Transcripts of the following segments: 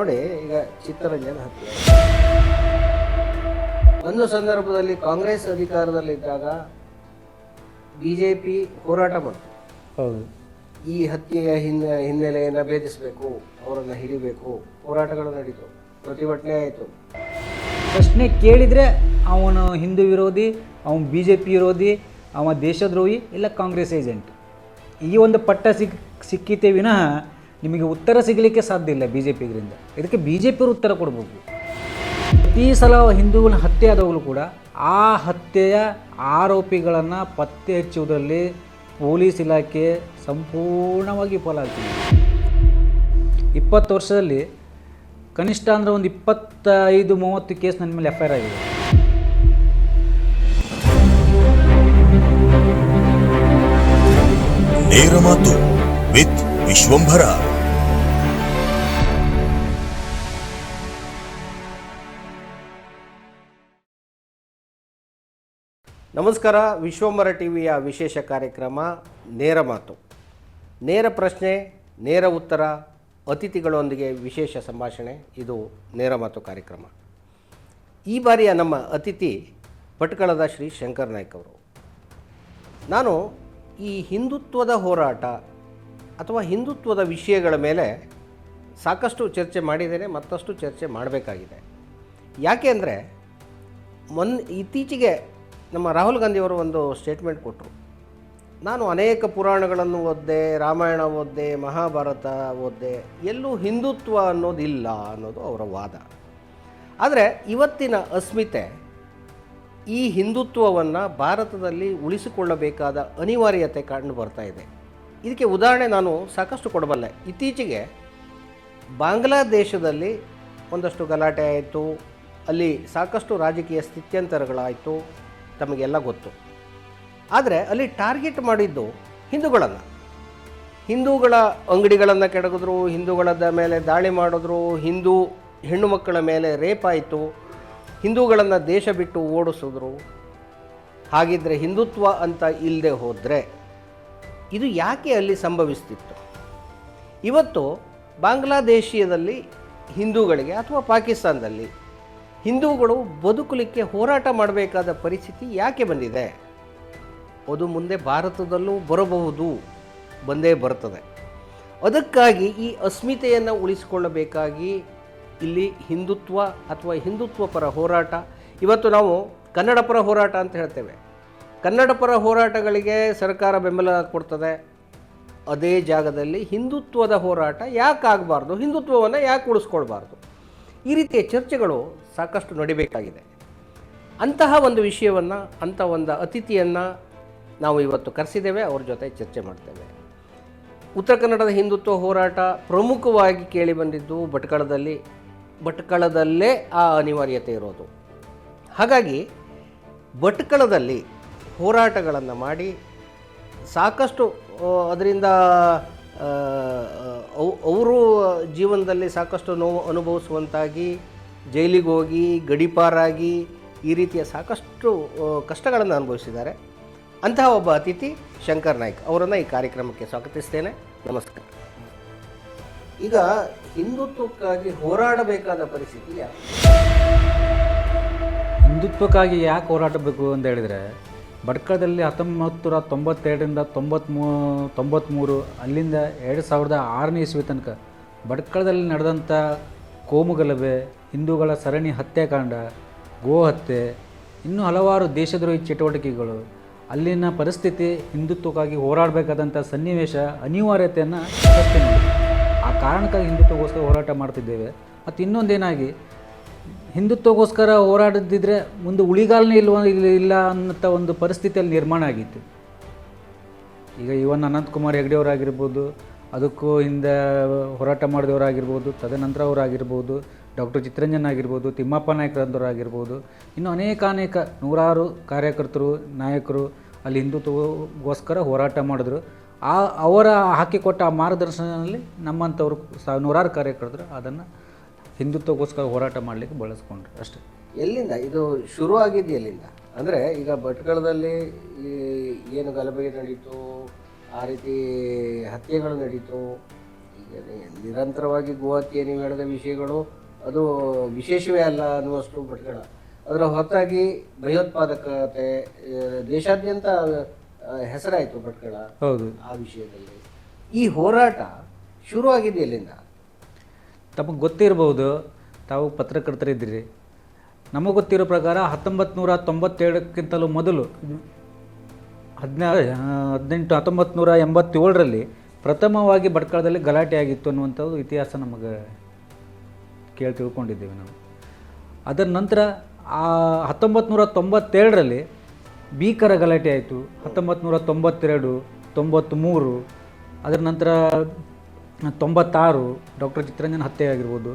ನೋಡಿ ಈಗ ಚಿತ್ತರಂಜನ ಹತ್ಯೆ ಒಂದು ಸಂದರ್ಭದಲ್ಲಿ ಕಾಂಗ್ರೆಸ್ ಅಧಿಕಾರದಲ್ಲಿದ್ದಾಗ ಬಿಜೆಪಿ ಹೋರಾಟ ಮಾಡಿತು. ಹೌದು. ಈ ಹತ್ಯೆಯ ಹಿನ್ನೆ ಹಿನ್ನೆಲೆಯನ್ನು ಭೇದಿಸಬೇಕು ಅವರನ್ನು ಹಿಡಿಬೇಕು ಹೋರಾಟಗಳು ನಡೀತು ಪ್ರತಿಭಟನೆ ಆಯಿತು. ಪ್ರಶ್ನೆ ಕೇಳಿದರೆ ಅವನು ಹಿಂದೂ ವಿರೋಧಿ ಅವನು ಬಿ ಜೆ ಪಿ ವಿರೋಧಿ ಅವ ದೇಶದ್ರೋಹಿ ಇಲ್ಲ ಕಾಂಗ್ರೆಸ್ ಏಜೆಂಟ್? ಈ ಒಂದು ಪಟ್ಟ ಸಿಕ್ ಸಿಕ್ಕಿತೆ ವಿನಃ ನಿಮಗೆ ಉತ್ತರ ಸಿಗಲಿಕ್ಕೆ ಸಾಧ್ಯ ಇಲ್ಲ ಬಿ ಜೆ ಇದಕ್ಕೆ ಬಿ ಜೆ ಪಿಯವರು ಉತ್ತರ ಕೊಡಬೇಕು ಪ್ರತಿ ಸಲ ಹಿಂದೂಗಳ ಹತ್ಯೆ ಆದವಾಗಲೂ ಕೂಡ ಆ ಹತ್ಯೆಯ ಆರೋಪಿಗಳನ್ನು ಪತ್ತೆ ಹಚ್ಚುವುದರಲ್ಲಿ ಪೊಲೀಸ್ ಇಲಾಖೆ ಸಂಪೂರ್ಣವಾಗಿ ವಿಫಲ ಆಗ್ತಿದೆ. ಇಪ್ಪತ್ತು ವರ್ಷದಲ್ಲಿ ಕನಿಷ್ಠ ಅಂದರೆ ಒಂದು ಇಪ್ಪತ್ತೈದು, ಮೂವತ್ತು ಕೇಸ್ ನನ್ನ ಮೇಲೆ ಎಫ್ ಆರ್ ಆಗಿದೆ. ನೇರ ಮಾತು ವಿತ್ ವಿಶ್ವಂಭರ. ನಮಸ್ಕಾರ ವಿಶ್ವಂಬರ ಟಿವಿಯ ವಿಶೇಷ ಕಾರ್ಯಕ್ರಮ, ನೇರ ಮಾತು. ನೇರ ಪ್ರಶ್ನೆ, ನೇರ ಉತ್ತರ, ಅತಿಥಿಗಳೊಂದಿಗೆ ವಿಶೇಷ ಸಂಭಾಷಣೆ, ಇದು ನೇರ ಮಾತು ಕಾರ್ಯಕ್ರಮ. ಈ ಬಾರಿಯ ನಮ್ಮ ಅತಿಥಿ ಭಟ್ಕಳದ ಶ್ರೀ ಶಂಕರ್ ನಾಯ್ಕ್ ಅವರು. ನಾನು ಈ ಹಿಂದುತ್ವದ ಹೋರಾಟ ಅಥವಾ ಹಿಂದುತ್ವದ ವಿಷಯಗಳ ಮೇಲೆ ಸಾಕಷ್ಟು ಚರ್ಚೆ ಮಾಡಿದ್ದೇನೆ, ಮತ್ತಷ್ಟು ಚರ್ಚೆ ಮಾಡಬೇಕಾಗಿದೆ. ಯಾಕೆ ಅಂದರೆ, ಮೊನ್ ಇತ್ತೀಚೆಗೆ ನಮ್ಮ ರಾಹುಲ್ ಗಾಂಧಿಯವರು ಒಂದು ಸ್ಟೇಟ್ಮೆಂಟ್ ಕೊಟ್ಟರು ನಾನು ಅನೇಕ ಪುರಾಣಗಳನ್ನು ಓದ್ದೆ, ರಾಮಾಯಣ ಓದ್ದೆ, ಮಹಾಭಾರತ ಓದ್ದೆ, ಎಲ್ಲೂ ಹಿಂದುತ್ವ ಅನ್ನೋದಿಲ್ಲ ಅನ್ನೋದು ಅವರ ವಾದ. ಆದರೆ ಇವತ್ತಿನ ಅಸ್ಮಿತೆ ಈ ಹಿಂದುತ್ವವನ್ನು ಭಾರತದಲ್ಲಿ ಉಳಿಸಿಕೊಳ್ಳಬೇಕಾದ ಅನಿವಾರ್ಯತೆ ಕಂಡು ಬರ್ತಾ ಇದೆ. ಇದಕ್ಕೆ ಉದಾಹರಣೆ ನಾನು ಸಾಕಷ್ಟು ಕೊಡಬಲ್ಲೆ. ಇತ್ತೀಚೆಗೆ ಬಾಂಗ್ಲಾದೇಶದಲ್ಲಿ ಒಂದಷ್ಟು ಗಲಾಟೆ ಆಯಿತು, ಅಲ್ಲಿ ಸಾಕಷ್ಟು ರಾಜಕೀಯ ಸ್ಥಿತ್ಯಂತರಗಳಾಯಿತು ತಮಗೆಲ್ಲ ಗೊತ್ತು. ಆದರೆ ಅಲ್ಲಿ ಟಾರ್ಗೆಟ್ ಮಾಡಿದ್ದು ಹಿಂದೂಗಳನ್ನು ಹಿಂದೂಗಳ ಅಂಗಡಿಗಳನ್ನು ಕೆಡಗಿದ್ರು, ಹಿಂದೂಗಳದ ಮೇಲೆ ದಾಳಿ ಮಾಡಿದ್ರು, ಹಿಂದೂ ಹೆಣ್ಣು ಮಕ್ಕಳ ಮೇಲೆ ರೇಪ್ ಆಯಿತು, ಹಿಂದೂಗಳನ್ನು ದೇಶ ಬಿಟ್ಟು ಓಡಿಸಿದ್ರು. ಹಾಗಿದ್ದರೆ ಹಿಂದುತ್ವ ಅಂತ ಇಲ್ಲದೆ ಹೋದರೆ ಇದು ಯಾಕೆ ಅಲ್ಲಿ ಸಂಭವಿಸ್ತಿತ್ತು? ಇವತ್ತು ಬಾಂಗ್ಲಾದೇಶೀಯದಲ್ಲಿ ಹಿಂದೂಗಳಿಗೆ ಅಥವಾ ಪಾಕಿಸ್ತಾನದಲ್ಲಿ ಹಿಂದೂಗಳು ಬದುಕಲಿಕ್ಕೆ ಹೋರಾಟ ಮಾಡಬೇಕಾದ ಪರಿಸ್ಥಿತಿ ಯಾಕೆ ಬಂದಿದೆ? ಅದು ಮುಂದೆ ಭಾರತದಲ್ಲೂ ಬರಬಹುದು, ಬಂದೇ ಬರ್ತದೆ ಅದಕ್ಕಾಗಿ ಈ ಅಸ್ಮಿತೆಯನ್ನು ಉಳಿಸಿಕೊಳ್ಳಬೇಕಾಗಿ ಇಲ್ಲಿ ಹಿಂದುತ್ವ ಅಥವಾ ಹಿಂದುತ್ವ ಪರ ಹೋರಾಟ. ಇವತ್ತು ನಾವು ಕನ್ನಡ ಪರ ಹೋರಾಟ ಅಂತ ಹೇಳ್ತೇವೆ. ಕನ್ನಡ ಪರ ಹೋರಾಟಗಳಿಗೆ ಸರ್ಕಾರ ಬೆಂಬಲ ಕೊಡ್ತದೆ. ಅದೇ ಜಾಗದಲ್ಲಿ ಹಿಂದುತ್ವದ ಹೋರಾಟ ಯಾಕೆ ಆಗಬಾರ್ದು ಹಿಂದುತ್ವವನ್ನು ಯಾಕೆ ಉಳಿಸ್ಕೊಳ್ಬಾರ್ದು? ಈ ರೀತಿಯ ಚರ್ಚೆಗಳು ಸಾಕಷ್ಟು ನಡಿಬೇಕಾಗಿದೆ. ಅಂತಹ ಒಂದು ವಿಷಯವನ್ನು, ಅಂಥ ಒಂದು ಅತಿಥಿಯನ್ನು ನಾವು ಇವತ್ತು ಕರೆಸಿದ್ದೇವೆ, ಅವ್ರ ಜೊತೆ ಚರ್ಚೆ ಮಾಡ್ತೇವೆ. ಉತ್ತರ ಕನ್ನಡದ ಹಿಂದುತ್ವ ಹೋರಾಟ ಪ್ರಮುಖವಾಗಿ ಕೇಳಿ ಬಂದಿದ್ದು ಭಟ್ಕಳದಲ್ಲಿ, ಭಟ್ಕಳದಲ್ಲೇ ಆ ಅನಿವಾರ್ಯತೆ ಇರೋದು. ಹಾಗಾಗಿ ಭಟ್ಕಳದಲ್ಲಿ ಹೋರಾಟಗಳನ್ನು ಮಾಡಿ ಸಾಕಷ್ಟು ಅದರಿಂದ ಅವರು ಜೀವನದಲ್ಲಿ ಸಾಕಷ್ಟು ನೋವು ಅನುಭವಿಸುವಂತಾಗಿ ಜೈಲಿಗೆ ಹೋಗಿ ಗಡಿಪಾರಾಗಿ ಈ ರೀತಿಯ ಸಾಕಷ್ಟು ಕಷ್ಟಗಳನ್ನು ಅನುಭವಿಸಿದ್ದಾರೆ. ಅಂತಹ ಒಬ್ಬ ಅತಿಥಿ ಶಂಕರ್ ನಾಯ್ಕ್ ಅವರನ್ನು ಈ ಕಾರ್ಯಕ್ರಮಕ್ಕೆ ಸ್ವಾಗತಿಸ್ತೇನೆ. ನಮಸ್ಕಾರ. ಈಗ ಹಿಂದುತ್ವಕ್ಕಾಗಿ ಹೋರಾಡಬೇಕಾದ ಪರಿಸ್ಥಿತಿ ಹಿಂದುತ್ವಕ್ಕಾಗಿ ಯಾಕೆ ಹೋರಾಟಬೇಕು ಅಂತ ಹೇಳಿದರೆ ಬಡ್ಕದಲ್ಲಿ ಹತ್ತೊಂಬತ್ತು ನೂರ ತೊಂಬತ್ತೆರಡರಿಂದ ತೊಂಬತ್ಮೂ ತೊಂಬತ್ತ್ಮೂರು ಅಲ್ಲಿಂದ ಎರಡು ಸಾವಿರದ ಆರನೇ ಇಸ್ವಿ ತನಕ ಬಡ್ಕಳದಲ್ಲಿ ನಡೆದಂಥ ಕೋಮುಗಲಭೆ ಹಿಂದೂಗಳ ಸರಣಿ ಹತ್ಯಾಕಾಂಡ ಗೋ ಹತ್ಯೆ, ಇನ್ನೂ ಹಲವಾರು ದೇಶದ್ರೋಹಿ ಚಟುವಟಿಕೆಗಳು. ಅಲ್ಲಿನ ಪರಿಸ್ಥಿತಿ ಹಿಂದುತ್ವಕ್ಕಾಗಿ ಹೋರಾಡಬೇಕಾದಂಥ ಸನ್ನಿವೇಶ ಅನಿವಾರ್ಯತೆಯನ್ನು ಆ ಕಾರಣಕ್ಕಾಗಿ ಹಿಂದುತ್ವಗೋಸ್ಕರ ಹೋರಾಟ ಮಾಡ್ತಿದ್ದೇವೆ. ಮತ್ತು ಇನ್ನೊಂದೇನಾಗಿ ಹಿಂದುತ್ವಕ್ಕೋಸ್ಕರ ಹೋರಾಡದಿದ್ದರೆ ಮುಂದೆ ಉಳಿಗಾಲನೇ ಇಲ್ವ, ಇಲ್ಲ ಇಲ್ಲ ಅನ್ನೋ ಒಂದು ಪರಿಸ್ಥಿತಿಯಲ್ಲಿ ನಿರ್ಮಾಣ ಆಗಿತ್ತು. ಈಗ ಇವನ್ ಅನಂತಕುಮಾರ್ ಹೆಗ್ಡೆಯವರಾಗಿರ್ಬೋದು, ಅದಕ್ಕೂ ಹಿಂದೆ ಹೋರಾಟ ಮಾಡಿದವರಾಗಿರ್ಬೋದು, ತದನಂತರ ಅವರಾಗಿರ್ಬೋದು ಡಾಕ್ಟರ್ ಚಿತ್ರಂಜನ್ ಆಗಿರ್ಬೋದು, ತಿಮ್ಮಪ್ಪ ನಾಯಕರಂದವರಾಗಿರ್ಬೋದು ಇನ್ನು ಅನೇಕ ಅನೇಕ ನೂರಾರು ಕಾರ್ಯಕರ್ತರು, ನಾಯಕರು ಅಲ್ಲಿ ಹಿಂದುತ್ವಗೋಸ್ಕರ ಹೋರಾಟ ಮಾಡಿದ್ರು. ಆ ಅವರ ಹಾಕಿಕೊಟ್ಟ ಆ ಮಾರ್ಗದರ್ಶನದಲ್ಲಿ ನಮ್ಮಂಥವ್ರು ಸಾ, ನೂರಾರು ಕಾರ್ಯಕರ್ತರು ಅದನ್ನು ಹಿಂದುತ್ವಗೋಸ್ಕರ ಹೋರಾಟ ಮಾಡಲಿಕ್ಕೆ ಬಳಸ್ಕೊಂಡ್ರು ಅಷ್ಟೇ. ಎಲ್ಲಿಂದ? ಇದು ಶುರು ಆಗಿದ್ದು ಎಲ್ಲಿಂದ? ಅಂದರೆ ಈಗ ಭಟ್ಕಳದಲ್ಲಿ ಏನು ಗಲಭೆ ನಡೀತು, ಆ ರೀತಿ ಹತ್ಯೆಗಳು ನಡೀತು ನಿರಂತರವಾಗಿ ಗೋಹತ್ಯೆ ನೀವು ಹೇಳಿದ ವಿಷಯಗಳು ಅದು ವಿಶೇಷವೇ ಅಲ್ಲ ಅನ್ನುವಷ್ಟು ಭಟ್ಕಳ ಅದರ ಹೊರತಾಗಿ ಭಯೋತ್ಪಾದಕತೆ ದೇಶಾದ್ಯಂತ ಹೆಸರಾಯಿತು ಭಟ್ಕಳ ಹೌದು. ಆ ವಿಷಯದಲ್ಲಿ. ಈ ಹೋರಾಟ ಶುರುವಾಗಿದೆ ಎಲ್ಲಿಂದ? ತಮಗೆ ಗೊತ್ತಿರಬಹುದು ತಾವು ಪತ್ರಕರ್ತರಿದ್ದೀರಿ. ನಮಗೆ ಗೊತ್ತಿರೋ ಪ್ರಕಾರ ಹತ್ತೊಂಬತ್ತು ನೂರ ತೊಂಬತ್ತೇಳಕ್ಕಿಂತಲೂ ಮೊದಲು ಹದಿನಾ ಹದಿನೆಂಟು ಹತ್ತೊಂಬತ್ತು ನೂರ ಎಂಬತ್ತೇಳರಲ್ಲಿ ಪ್ರಥಮವಾಗಿ ಭಟ್ಕಳದಲ್ಲಿ ಗಲಾಟೆ ಆಗಿತ್ತು ಅನ್ನುವಂಥದ್ದು ಇತಿಹಾಸ ನಮಗೆ ಕೇಳಿ ತಿಳ್ಕೊಂಡಿದ್ದೀವಿ ನಾವು. ಅದರ ನಂತರ ಆ ಹತ್ತೊಂಬತ್ತು ನೂರ ತೊಂಬತ್ತೇಳರಲ್ಲಿ ಭೀಕರ ಗಲಾಟೆ ಆಯಿತು. ಹತ್ತೊಂಬತ್ತು ನೂರ ತೊಂಬತ್ತೆರಡು ತೊಂಬತ್ತ್ಮೂರು ಅದರ ನಂತರ ತೊಂಬತ್ತಾರು, ಡಾಕ್ಟರ್ ಚಿತ್ರರಂಜನ್ ಹತ್ಯೆ ಆಗಿರ್ಬೋದು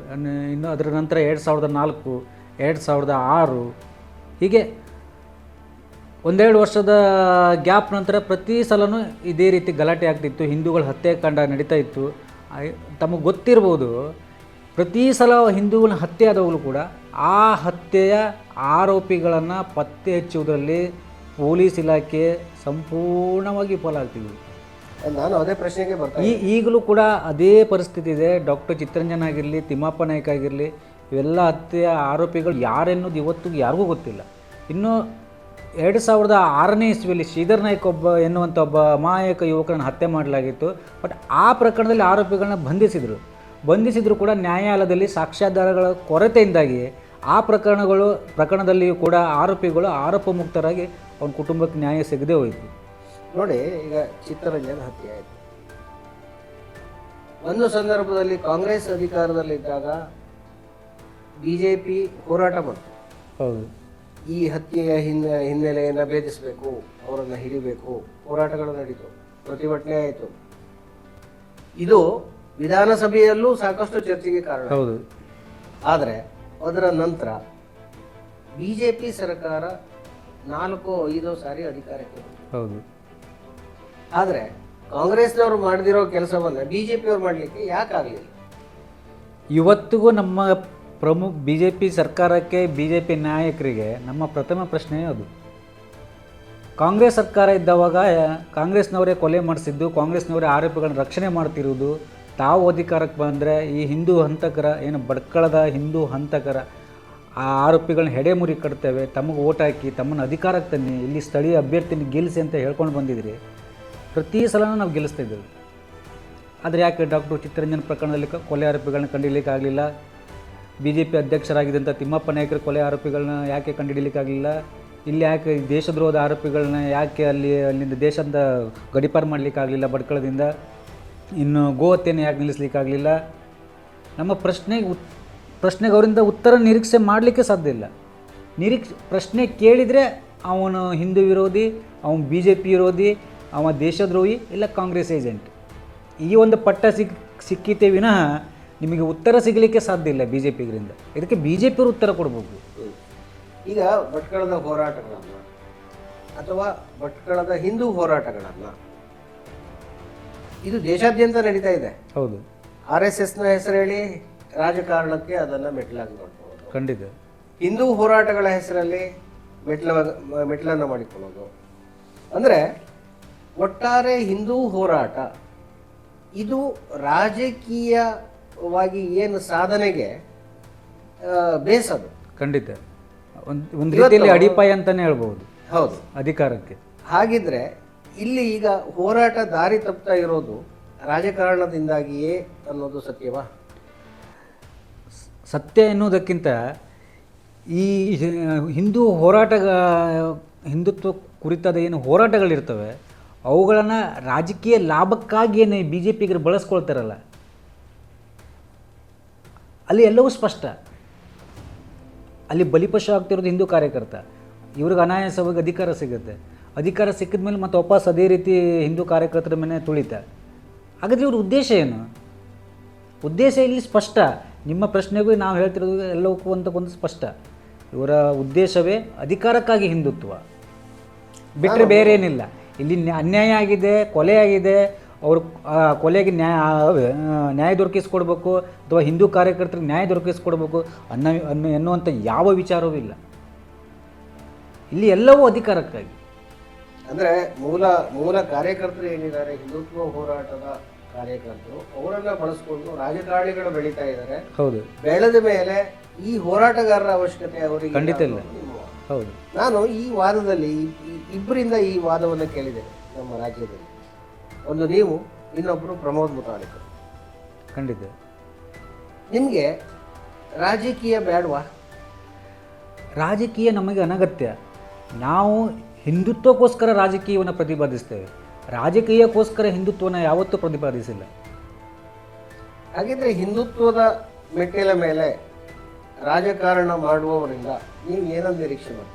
ಇನ್ನು ಅದರ ನಂತರ ಎರಡು ಸಾವಿರದ ನಾಲ್ಕು, ಎರಡು ಸಾವಿರದ ಆರು. ಹೀಗೆ ಒಂದೆರಡು ವರ್ಷದ ಗ್ಯಾಪ್ ನಂತರ ಪ್ರತಿ ಸಲನೂ ಇದೇ ರೀತಿ ಗಲಾಟೆ ಆಗ್ತಿತ್ತು. ಹಿಂದೂಗಳ ಹತ್ಯೆಕಾಂಡ ನಡೀತಾ ಇತ್ತು. ತಮಗೆ ಗೊತ್ತಿರ್ಬೋದು ಪ್ರತಿ ಸಲ ಹಿಂದೂಗಳ ಹತ್ಯೆ ಆದವರು ಕೂಡ ಆ ಹತ್ಯೆಯ ಆರೋಪಿಗಳನ್ನು ಪತ್ತೆ ಹಚ್ಚುವುದರಲ್ಲಿ ಪೊಲೀಸ್ ಇಲಾಖೆ ಸಂಪೂರ್ಣವಾಗಿ ವಿಫಲ ಆಗ್ತಿದ್ವಿ ನಾನು ಅದೇ ಪ್ರಶ್ನೆಗೆ ಬರ್ತೀನಿ ಈ ಈಗಲೂ ಕೂಡ ಅದೇ ಪರಿಸ್ಥಿತಿ ಇದೆ. ಡಾಕ್ಟರ್ ಚಿತ್ರಂಜನ್ ಆಗಿರಲಿ ತಿಮ್ಮಪ್ಪ ನಾಯ್ಕ ಆಗಿರಲಿ ಇವೆಲ್ಲ ಹತ್ಯೆಯ ಆರೋಪಿಗಳು ಯಾರೆನ್ನೋದು ಇವತ್ತು ಯಾರಿಗೂ ಗೊತ್ತಿಲ್ಲ. ಇನ್ನು ಎರಡು ಸಾವಿರದ ಆರನೇ ಇಸ್ವಿಯಲ್ಲಿ ಶ್ರೀಧರ್ ನಾಯ್ಕ ಒಬ್ಬ ಎನ್ನುವಂಥ ಒಬ್ಬ ಅಮಾಯಕ ಯುವಕರನ್ನು ಹತ್ಯೆ ಮಾಡಲಾಗಿತ್ತು. ಬಟ್ ಆ ಪ್ರಕರಣದಲ್ಲಿ ಆರೋಪಿಗಳನ್ನ ಬಂಧಿಸಿದರು. ಬಂಧಿಸಿದ್ರು ಕೂಡ ನ್ಯಾಯಾಲಯದಲ್ಲಿ ಸಾಕ್ಷ್ಯಾಧಾರಗಳ ಕೊರತೆಯಿಂದಾಗಿ ಆ ಪ್ರಕರಣಗಳು ಪ್ರಕರಣದಲ್ಲಿಯೂ ಕೂಡ ಆರೋಪಿಗಳು ಆರೋಪ ಮುಕ್ತರಾಗಿ ಅವನ ಕುಟುಂಬಕ್ಕೆ ನ್ಯಾಯ ಸಿಗದೆ ಹೋಯಿತು. ನೋಡಿ ಈಗ ಚಿತ್ತರಂಜನ್ ಹತ್ಯೆ ಆಯಿತು. ಒಂದು ಸಂದರ್ಭದಲ್ಲಿ ಕಾಂಗ್ರೆಸ್ ಅಧಿಕಾರದಲ್ಲಿದ್ದಾಗ ಬಿಜೆಪಿ ಹೋರಾಟ ಮಾಡ್ತು. ಹೌದು. ಈ ಹತ್ಯೆಯ ಹಿನ್ನೆ ಹಿನ್ನೆಲೆಯನ್ನು ಭೇದಿಸಬೇಕು ಅವರನ್ನು ಹಿಡಿಬೇಕು ಹೋರಾಟಗಳು ನಡೀತು ಪ್ರತಿಭಟನೆ ಆಯಿತು. ಇದು ವಿಧಾನಸಭೆಯಲ್ಲೂ ಸಾಕಷ್ಟು ಚರ್ಚೆಗೆ ಕಾರಣ. ಹೌದು. ಆದರೆ ಅದರ ನಂತರ ಬಿಜೆಪಿ ಸರ್ಕಾರ ನಾಲ್ಕು ಐದು ಸಾರಿ ಅಧಿಕಾರಕ್ಕೆ ಹೌದು. ಆದರೆ ಕಾಂಗ್ರೆಸ್ನವರು ಮಾಡದಿರೋ ಕೆಲಸವನ್ನ ಬಿಜೆಪಿಯವ್ರು ಮಾಡಲಿಕ್ಕೆ ಯಾಕಾಗಲಿಲ್ಲ ಇವತ್ತಿಗೂ ನಮ್ಮ ಪ್ರಮುಖ ಬಿ ಜೆ ಪಿ ಸರ್ಕಾರಕ್ಕೆ ಬಿ ಜೆ ಪಿ ನಾಯಕರಿಗೆ ನಮ್ಮ ಪ್ರಥಮ ಪ್ರಶ್ನೆ ಅದು. ಕಾಂಗ್ರೆಸ್ ಸರ್ಕಾರ ಇದ್ದವಾಗ ಕಾಂಗ್ರೆಸ್ನವರೇ ಕೊಲೆ ಮಾಡಿಸಿದ್ದು ಕಾಂಗ್ರೆಸ್ನವರೇ ಆರೋಪಿಗಳನ್ನ ರಕ್ಷಣೆ ಮಾಡ್ತಿರುವುದು ತಾವು ಅಧಿಕಾರಕ್ಕೆ ಬಂದರೆ ಈ ಹಿಂದೂ ಹಂತಕರ, ಏನು ಬಡ್ಕಳದ ಹಿಂದೂ ಹಂತಕರ, ಆ ಆರೋಪಿಗಳನ್ನ ಹೆಡೆಮುರಿ ಕಟ್ತೇವೆ, ತಮಗೆ ಓಟ್ ಹಾಕಿ, ತಮ್ಮನ್ನು ಅಧಿಕಾರಕ್ಕೆ ತನ್ನಿ, ಇಲ್ಲಿ ಸ್ಥಳೀಯ ಅಭ್ಯರ್ಥಿನ ಗೆಲ್ಲಿಸಿ ಅಂತ ಹೇಳ್ಕೊಂಡು ಬಂದಿದ್ರಿ. ಪ್ರತಿ ಸಲನೂ ನಾವು ಗೆಲ್ಲಿಸ್ತಾ ಇದ್ದೇವೆ. ಆದರೆ ಯಾಕೆ ಡಾಕ್ಟರ್ ಚಿತ್ತರಂಜನ್ ಪ್ರಕರಣದಲ್ಲಿ ಕೊಲೆ ಆರೋಪಿಗಳನ್ನ ಕಂಡುಹಿಡಿಯಲಿಕ್ಕೆ ಆಗಲಿಲ್ಲ? ಬಿ ಜೆ ಪಿ ಅಧ್ಯಕ್ಷರಾಗಿದ್ದಂಥ ತಿಮ್ಮಪ್ಪ ನಾಯಕರ ಕೊಲೆ ಆರೋಪಿಗಳನ್ನ ಯಾಕೆ ಕಂಡುಹಿಡಿಯಲಿಕ್ಕಾಗಲಿಲ್ಲ ಇಲ್ಲಿ ಯಾಕೆ ದೇಶದ್ರೋಹದ ಆರೋಪಿಗಳನ್ನ ಯಾಕೆ ಅಲ್ಲಿ, ಅಲ್ಲಿಂದ ದೇಶದ ಗಡಿಪಾರು ಮಾಡಲಿಕ್ಕಾಗಲಿಲ್ಲ ಬಡ್ಕಳದಿಂದ? ಇನ್ನು ಗೋಹತ್ಯೆಯನ್ನು ಯಾಕೆ ನಿಲ್ಲಿಸ್ಲಿಕ್ಕಾಗಲಿಲ್ಲ? ನಮ್ಮ ಪ್ರಶ್ನೆಗೆ ಉತ್ ಪ್ರಶ್ನೆಗೆ ಅವರಿಂದ ಉತ್ತರ ನಿರೀಕ್ಷೆ ಮಾಡಲಿಕ್ಕೆ ಸಾಧ್ಯ ಇಲ್ಲ. ನಿರೀಕ್ಷೆ, ಪ್ರಶ್ನೆ ಕೇಳಿದರೆ ಅವನು ಹಿಂದೂ ವಿರೋಧಿ, ಅವನು ಬಿ ಜೆ ಪಿ ವಿರೋಧಿ ಅವ ದೇಶದ್ರೋಹಿ ಇಲ್ಲ ಕಾಂಗ್ರೆಸ್ ಏಜೆಂಟ್. ಈ ಒಂದು ಪಟ್ಟ ಸಿಕ್, ಸಿಕ್ಕಿತೆ ವಿನಃ ನಿಮಗೆ ಉತ್ತರ ಸಿಗಲಿಕ್ಕೆ ಸಾಧ್ಯ ಇಲ್ಲ ಬಿ ಜೆ ಪಿಗರಿಂದ ಇದಕ್ಕೆ ಬಿ ಜೆ ಪಿಯವರು ಉತ್ತರ ಕೊಡಬೇಕು. ಈಗ ಭಟ್ಕಳದ ಹೋರಾಟಗಳನ್ನು ಅಥವಾ ಭಟ್ಕಳದ ಹಿಂದೂ ಹೋರಾಟಗಳನ್ನ ಇದು ದೇಶಾದ್ಯಂತ ನಡೀತಾ ಇದೆ. ಹೌದು. ಆರ್ ಎಸ್ ಎಸ್ನ ಹೆಸರು ಹೇಳಿ ರಾಜಕಾರಣಕ್ಕೆ ಅದನ್ನ ಮೆಟ್ಲಾಗಿ ನೋಡ್ಬೋದು ಖಂಡಿತ. ಹಿಂದೂ ಹೋರಾಟಗಳ ಹೆಸರಲ್ಲಿ ಮೆಟ್ಲ ಮೆಟ್ಲನ್ನು ಮಾಡಿಕೊಳ್ಳೋದು. ಅಂದರೆ ಒಟ್ಟಾರೆ ಹಿಂದೂ ಹೋರಾಟ ಇದು ರಾಜಕೀಯವಾಗಿ ಏನು ಸಾಧನೆಗೆ ಬೇಸದು. ಖಂಡಿತ. ಒಂದು ಒಂದು ರೀತಿಯಲ್ಲಿ ಅಡಿಪಾಯ ಅಂತಾನೆ ಹೇಳ್ಬೋದು. ಹೌದು. ಅಧಿಕಾರಕ್ಕೆ. ಹಾಗಿದ್ರೆ ಇಲ್ಲಿ ಈಗ ಹೋರಾಟ ದಾರಿ ತಪ್ತಾ ಇರೋದು ರಾಜಕಾರಣದಿಂದಾಗಿಯೇ ಅನ್ನೋದು ಸತ್ಯವಾ? ಸತ್ಯ ಎನ್ನುವುದಕ್ಕಿಂತ ಈ ಹಿಂದೂ ಹೋರಾಟ, ಹಿಂದುತ್ವ ಕುರಿತಾದ ಏನು ಹೋರಾಟಗಳಿರ್ತವೆ, ಅವುಗಳನ್ನು ರಾಜಕೀಯ ಲಾಭಕ್ಕಾಗಿ ಏನು ಬಿ ಜೆ ಪಿಗರು ಬಳಸ್ಕೊಳ್ತಾರಲ್ಲ. ಅಲ್ಲಿ ಎಲ್ಲವೂ ಸ್ಪಷ್ಟ. ಅಲ್ಲಿ ಬಲಿಪಶು ಆಗ್ತಿರೋದು ಹಿಂದೂ ಕಾರ್ಯಕರ್ತ. ಇವ್ರಿಗೆ ಅನಾಯಾಸವಾಗಿ ಅಧಿಕಾರ ಸಿಗುತ್ತೆ. ಅಧಿಕಾರ ಸಿಕ್ಕಿದ ಮೇಲೆ ಮತ್ತೆ ವಾಪಸ್ ಅದೇ ರೀತಿ ಹಿಂದೂ ಕಾರ್ಯಕರ್ತರ ಮೇಲೆ ತುಳಿತ. ಹಾಗಾದ್ರೆ ಇವ್ರ ಉದ್ದೇಶ ಏನು? ಉದ್ದೇಶ ಇಲ್ಲಿ ಸ್ಪಷ್ಟ. ನಿಮ್ಮ ಪ್ರಶ್ನೆಗೂ ನಾವು ಹೇಳ್ತಿರೋದು ಎಲ್ಲವಕ್ಕೂ ಅಂತ ಒಂದು ಸ್ಪಷ್ಟ. ಇವರ ಉದ್ದೇಶವೇ ಅಧಿಕಾರಕ್ಕಾಗಿ ಹಿಂದುತ್ವ. ಬಿಟ್ಟರೆ ಬೇರೆ ಏನಿಲ್ಲ. ಇಲ್ಲಿ ನ್ಯಾ- ಅನ್ಯಾಯ ಆಗಿದೆ, ಕೊಲೆ ಆಗಿದೆ. ಅವರು ಕೊಲೆಗೆ ನ್ಯಾಯ ನ್ಯಾಯ ದೊರಕಿಸ್ಕೊಡ್ಬೇಕು ಅಥವಾ ಹಿಂದೂ ಕಾರ್ಯಕರ್ತರಿಗೆ ನ್ಯಾಯ ದೊರಕಿಸ್ಕೊಡ್ಬೇಕು ಅನ್ನೋ ಅನ್ನೋ, ಎನ್ನುವಂಥ ಯಾವ ವಿಚಾರವೂ ಇಲ್ಲ. ಇಲ್ಲಿ ಎಲ್ಲವೂ ಅಧಿಕಾರಕ್ಕಾಗಿ. ಅಂದ್ರೆ ಮೂಲ ಮೂಲ ಕಾರ್ಯಕರ್ತರು ಏನಿದ್ದಾರೆ? ಹಿಂದುತ್ವ ಹೋರಾಟದ ಕಾರ್ಯಕರ್ತರು. ಅವರನ್ನ ಬಳಸ್ಕೊಂಡು ರಾಜಕಾರಣಿಗಳು ಬೆಳೀತಾ ಇದ್ದಾರೆ. ಹೌದು. ಬೆಳೆದ ಮೇಲೆ ಈ ಹೋರಾಟಗಾರರ ಅವಶ್ಯಕತೆ ಅವರಿಗೆ ಖಂಡಿತ ಇಲ್ಲ. ಹೌದು. ನಾನು ಈ ವಾದದಲ್ಲಿ ಇಬ್ಬರಿಂದ ಈ ವಾದವನ್ನು ಕೇಳಿದೆ ನಮ್ಮ ರಾಜ್ಯದಲ್ಲಿ. ಒಂದು ನೀವು ಇನ್ನೊಬ್ಬರು ಪ್ರಮೋದ್ ಮುತಾಲಿಕರು. ಖಂಡಿತ. ನಿಮಗೆ ರಾಜಕೀಯ ಬೇಡವಾ? ರಾಜಕೀಯ ನಮಗೆ ಅನಗತ್ಯ. ನಾವು ಹಿಂದುತ್ವಕ್ಕೋಸ್ಕರ ರಾಜಕೀಯವನ್ನು ಪ್ರತಿಪಾದಿಸ್ತೇವೆ. ರಾಜಕೀಯಕ್ಕೋಸ್ಕರ ಹಿಂದುತ್ವನ ಯಾವತ್ತೂ ಪ್ರತಿಪಾದಿಸಿಲ್ಲ. ಹಾಗಿದ್ರೆ ಹಿಂದುತ್ವದ ಮೆಟ್ಟಿಲ ಮೇಲೆ ರಾಜಕಾರಣ ಮಾಡುವವರಿಂದ ನೀವು ಏನೋ ನಿರೀಕ್ಷೆ ಮಾಡಿ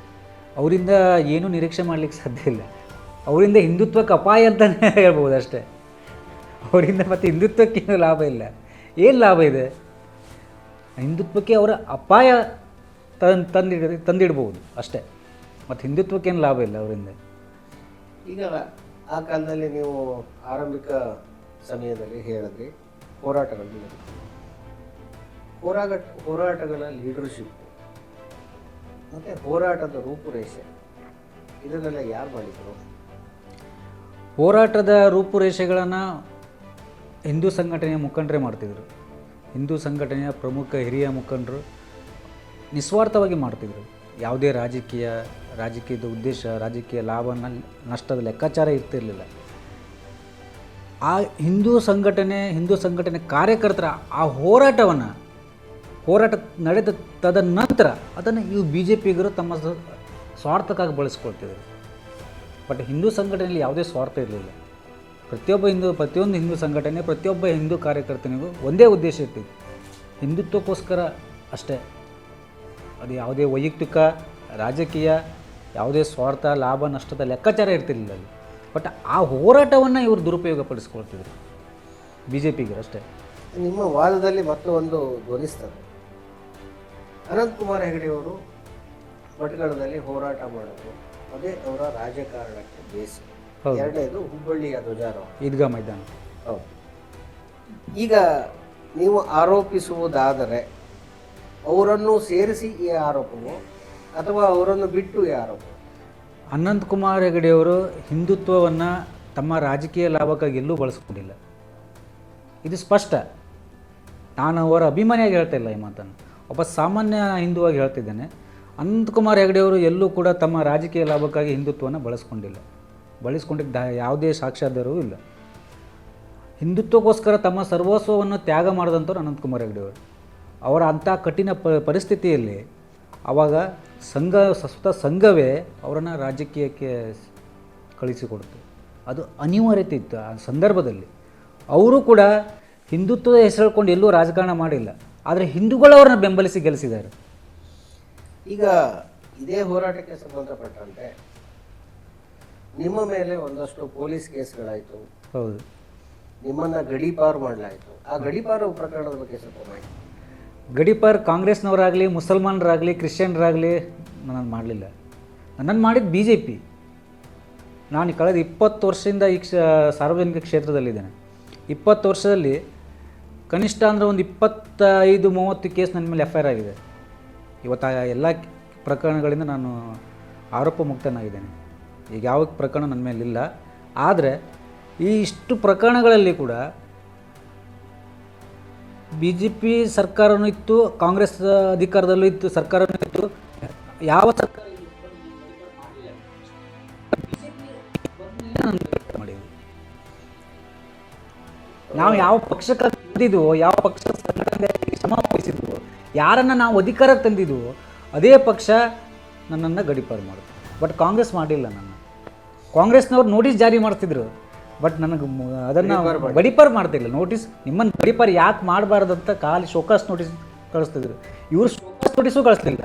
ಅವರಿಂದ ಏನೂ ನಿರೀಕ್ಷೆ ಮಾಡಲಿಕ್ಕೆ ಸಾಧ್ಯ ಇಲ್ಲ. ಅವರಿಂದ ಹಿಂದುತ್ವಕ್ಕೆ ಅಪಾಯ ಅಂತಲೇ ಹೇಳ್ಬೋದು ಅಷ್ಟೇ. ಅವರಿಂದ ಮತ್ತು ಹಿಂದುತ್ವಕ್ಕೆ ಏನು ಲಾಭ ಇಲ್ಲ. ಏನು ಲಾಭ ಇದೆ? ಹಿಂದುತ್ವಕ್ಕೆ ಅವರ ಅಪಾಯ ತಂದಿಡ ತಂದಿಡ್ಬೋದು ಅಷ್ಟೇ. ಮತ್ತು ಹಿಂದುತ್ವಕ್ಕೇನು ಲಾಭ ಇಲ್ಲ ಅವರಿಂದ? ಈಗ ಆ ಕಾಲದಲ್ಲಿ ನೀವು ಆರಂಭಿಕ ಸಮಯದಲ್ಲಿ ಹೇಳಿದ್ರಿ ಹೋರಾಟಗಳು. ಹೋರಾಟ ಹೋರಾಟಗಳ ಲೀಡರ್ಶಿಪ್ ಮತ್ತು ಹೋರಾಟದ ರೂಪುರೇಷೆ. ಇದನ್ನೆಲ್ಲ ಯಾರು ಮಾಡಿದ್ರು? ಹೋರಾಟದ ರೂಪುರೇಷೆಗಳನ್ನು ಹಿಂದೂ ಸಂಘಟನೆಯ ಮುಖಂಡರೇ ಮಾಡ್ತಿದ್ರು. ಹಿಂದೂ ಸಂಘಟನೆಯ ಪ್ರಮುಖ ಹಿರಿಯ ಮುಖಂಡರು ನಿಸ್ವಾರ್ಥವಾಗಿ ಮಾಡ್ತಿದ್ರು. ಯಾವುದೇ ರಾಜಕೀಯ, ರಾಜಕೀಯದ ಉದ್ದೇಶ, ರಾಜಕೀಯ ಲಾಭ ನಷ್ಟದ ಲೆಕ್ಕಾಚಾರ ಇರ್ತಿರಲಿಲ್ಲ. ಆ ಹಿಂದೂ ಸಂಘಟನೆ ಹಿಂದೂ ಸಂಘಟನೆ ಕಾರ್ಯಕರ್ತರ ಆ ಹೋರಾಟವನ್ನು, ಹೋರಾಟ ನಡೆದ ತದನಂತರ ಅದನ್ನು ಇವು ಬಿ ಜೆ ಪಿಗರು ತಮ್ಮ ಸ್ವಾರ್ಥಕ್ಕಾಗಿ ಬಳಸ್ಕೊಳ್ತಿದ್ದಾರೆ ಬಟ್ ಹಿಂದೂ ಸಂಘಟನೆಯಲ್ಲಿ ಯಾವುದೇ ಸ್ವಾರ್ಥ ಇರಲಿಲ್ಲ. ಪ್ರತಿಯೊಬ್ಬ ಹಿಂದೂ, ಪ್ರತಿಯೊಂದು ಹಿಂದೂ ಸಂಘಟನೆ, ಪ್ರತಿಯೊಬ್ಬ ಹಿಂದೂ ಕಾರ್ಯಕರ್ತನಿಗೂ ಒಂದೇ ಉದ್ದೇಶ ಇರ್ತಿತ್ತು. ಹಿಂದುತ್ವಕ್ಕೋಸ್ಕರ ಅಷ್ಟೇ. ಅದು ಯಾವುದೇ ವೈಯಕ್ತಿಕ ರಾಜಕೀಯ ಯಾವುದೇ ಸ್ವಾರ್ಥ ಲಾಭ ನಷ್ಟದ ಲೆಕ್ಕಾಚಾರ ಇರ್ತಿರ್ಲಿಲ್ಲ ಅಲ್ಲಿ. ಬಟ್ ಆ ಹೋರಾಟವನ್ನು ಇವರು ದುರುಪಯೋಗ ಪಡಿಸ್ಕೊಳ್ತಿದ್ರು ಬಿ ಜೆ ಪಿಗೆ ಅಷ್ಟೇ. ನಿಮ್ಮ ವಾದದಲ್ಲಿ ಮತ್ತೊಂದು ಧ್ವನಿಸ್ತದೆ. ಅನಂತಕುಮಾರ್ ಹೆಗಡೆಯವರು ಪಟ್ಟಣದಲ್ಲಿ ಹೋರಾಟ ಮಾಡೋದು ಅದೇ ಅವರ ರಾಜಕಾರಣಕ್ಕೆ ಬೇಸಿ. ಎರಡನೇದು ಹುಬ್ಬಳ್ಳಿಯ ಧ್ವಜಾರೋಹಣ. ಈದ್ಗಾ ಮೈದಾನ. ಹೌದು. ಈಗ ನೀವು ಆರೋಪಿಸುವುದಾದರೆ ಅವರನ್ನು ಸೇರಿಸಿ ಈ ಆರೋಪವು, ಅಥವಾ ಅವರನ್ನು ಬಿಟ್ಟು ಈ ಆರೋಪ ಅನಂತ್ ಕುಮಾರ್ ಹೆಗಡೆಯವರು ಹಿಂದುತ್ವವನ್ನು ತಮ್ಮ ರಾಜಕೀಯ ಲಾಭಕ್ಕಾಗಿ ಎಲ್ಲೂ ಬಳಸ್ಕೊಂಡಿಲ್ಲ. ಇದು ಸ್ಪಷ್ಟ. ನಾನು ಅವರ ಅಭಿಮಾನಿಯಾಗಿ ಹೇಳ್ತಾ ಇಲ್ಲ ಈ ಮಾತನ್ನು. ಒಬ್ಬ ಸಾಮಾನ್ಯ ಹಿಂದುವಾಗಿ ಹೇಳ್ತಿದ್ದೇನೆ. ಅನಂತಕುಮಾರ್ ಹೆಗಡೆಯವರು ಎಲ್ಲೂ ಕೂಡ ತಮ್ಮ ರಾಜಕೀಯ ಲಾಭಕ್ಕಾಗಿ ಹಿಂದುತ್ವವನ್ನು ಬಳಸ್ಕೊಂಡಿಲ್ಲ. ಬಳಸ್ಕೊಂಡಿದ್ದ ಯಾವುದೇ ಸಾಕ್ಷಾಧಾರವೂ ಇಲ್ಲ. ಹಿಂದುತ್ವಕ್ಕೋಸ್ಕರ ತಮ್ಮ ಸರ್ವಸ್ವವನ್ನು ತ್ಯಾಗ ಮಾಡಿದಂಥವ್ರು ಅನಂತಕುಮಾರ್ ಹೆಗಡೆಯವರು ಅವರ ಅಂಥ ಕಠಿಣ ಪ ಪರಿಸ್ಥಿತಿಯಲ್ಲಿ ಆವಾಗ ಸಂಘ ಸ್ವತಃ ಸಂಘವೇ ಅವರನ್ನು ರಾಜಕೀಯಕ್ಕೆ ಕಳಿಸಿಕೊಡ್ತು. ಅದು ಅನಿವಾರ್ಯತೆ ಇತ್ತು ಆ ಸಂದರ್ಭದಲ್ಲಿ. ಅವರು ಕೂಡ ಹಿಂದುತ್ವದ ಹೆಸರುಕೊಂಡು ಎಲ್ಲೂ ರಾಜಕಾರಣ ಮಾಡಿಲ್ಲ. ಆದರೆ ಹಿಂದೂಗಳು ಅವರನ್ನು ಬೆಂಬಲಿಸಿ ಗೆಲ್ಲಿಸಿದ್ದಾರೆ. ಈಗ ಇದೇ ಹೋರಾಟಕ್ಕೆ ಸಂಬಂಧಪಟ್ಟಂತೆ ನಿಮ್ಮ ಮೇಲೆ ಒಂದಷ್ಟು ಪೊಲೀಸ್ ಕೇಸ್ಗಳಾಯಿತು. ಹೌದು. ನಿಮ್ಮನ್ನ ಗಡೀಪಾರು ಮಾಡಲಾಯಿತು. ಆ ಗಡೀಪಾರು ಪ್ರಕರಣದ ಬಗ್ಗೆ ಸ್ವಲ್ಪ ಮಾಹಿತಿ. ಗಡಿಪಾರ್ ಕಾಂಗ್ರೆಸ್ನವರಾಗಲಿ, ಮುಸಲ್ಮಾನರಾಗಲಿ, ಕ್ರಿಶ್ಚಿಯನ್ರಾಗಲಿ, ನನ್ನನ್ನು ಮಾಡಲಿಲ್ಲ. ನನ್ನನ್ನು ಮಾಡಿದ್ದು ಬಿ ಜೆ ಪಿ ನಾನು ಕಳೆದ ಇಪ್ಪತ್ತು ವರ್ಷದಿಂದ ಈ ಕ್ಷ, ಸಾರ್ವಜನಿಕ ಕ್ಷೇತ್ರದಲ್ಲಿದ್ದೇನೆ. ಇಪ್ಪತ್ತು ವರ್ಷದಲ್ಲಿ ಕನಿಷ್ಠ ಅಂದರೆ ಒಂದು ಇಪ್ಪತ್ತೈದು, ಮೂವತ್ತು ಕೇಸ್ ನನ್ನ ಮೇಲೆ ಎಫ್ ಐ ಆರ್ ಆಗಿದೆ. ಇವತ್ತು ಎಲ್ಲ ಪ್ರಕರಣಗಳಿಂದ ನಾನು ಆರೋಪ ಮುಕ್ತನಾಗಿದ್ದೇನೆ ಈಗ ಯಾವ ಪ್ರಕರಣ ನನ್ನ ಮೇಲಿಲ್ಲ. ಆದರೆ ಈ ಇಷ್ಟು ಪ್ರಕರಣಗಳಲ್ಲಿ ಕೂಡ ಬಿ ಜೆ ಪಿ ಸರ್ಕಾರನೂ ಇತ್ತು, ಕಾಂಗ್ರೆಸ್ ಅಧಿಕಾರದಲ್ಲೂ ಇತ್ತು, ಸರ್ಕಾರನೂ ಇತ್ತು. ಯಾವ ಸರ್ಕಾರ ನಾವು ಯಾವ ಪಕ್ಷಕ್ಕೆ ತಂದಿದ್ವೋ, ಯಾವ ಪಕ್ಷ ಶ್ರಮ ವಹಿಸಿದ್ವೋ ಯಾರನ್ನು ನಾವು ಅಧಿಕಾರಕ್ಕೆ ತಂದಿದ್ವೋ, ಅದೇ ಪಕ್ಷ ನನ್ನನ್ನು ಗಡಿಪಾರು ಮಾಡಿದ್ರು ಬಟ್ ಕಾಂಗ್ರೆಸ್ ಮಾಡಿಲ್ಲ ನನ್ನ. ಕಾಂಗ್ರೆಸ್ನವ್ರು ನೋಟಿಸ್ ಜಾರಿ ಮಾಡ್ತಿದ್ರು. ಬಟ್ ನನಗೆ ಅದನ್ನು ಗಡಿಪಾರ್ ಮಾಡ್ತಿಲ್ಲ ನೋಟಿಸ್ ನಿಮ್ಮನ್ನು ಗಡಿಪಾರ್ ಯಾಕೆ ಮಾಡಬಾರ್ದಂತ ಖಾಲಿ ಶೋಕಾಸ್ ನೋಟಿಸ್ ಕಳಿಸ್ತಿದ್ರು. ಇವರು ಶೋಕಾಸ್ ನೋಟಿಸು ಕಳಿಸ್ತಿಲ್ಲ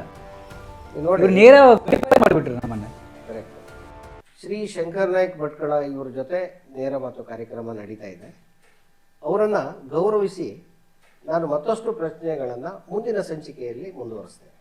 ನೋಡಿ. ಇವ್ರು ನೇರ ಗಡಿಪಾರು ಮಾಡಿಬಿಟ್ರು ನಮ್ಮನ್ನು. ಕರೆಕ್ಟ್ ಶ್ರೀ ಶಂಕರ್ ನಾಯ್ಕ್ ಭಟ್ಕಳ ಇವ್ರ ಜೊತೆ ನೇರ ಮಾತು ಕಾರ್ಯಕ್ರಮ ನಡೀತಾ ಇದೆ. ಅವರನ್ನು ಗೌರವಿಸಿ ನಾನು ಮತ್ತಷ್ಟು ಪ್ರಶ್ನೆಗಳನ್ನು ಮುಂದಿನ ಸಂಚಿಕೆಯಲ್ಲಿ ಮುಂದುವರಿಸ್ತೇನೆ.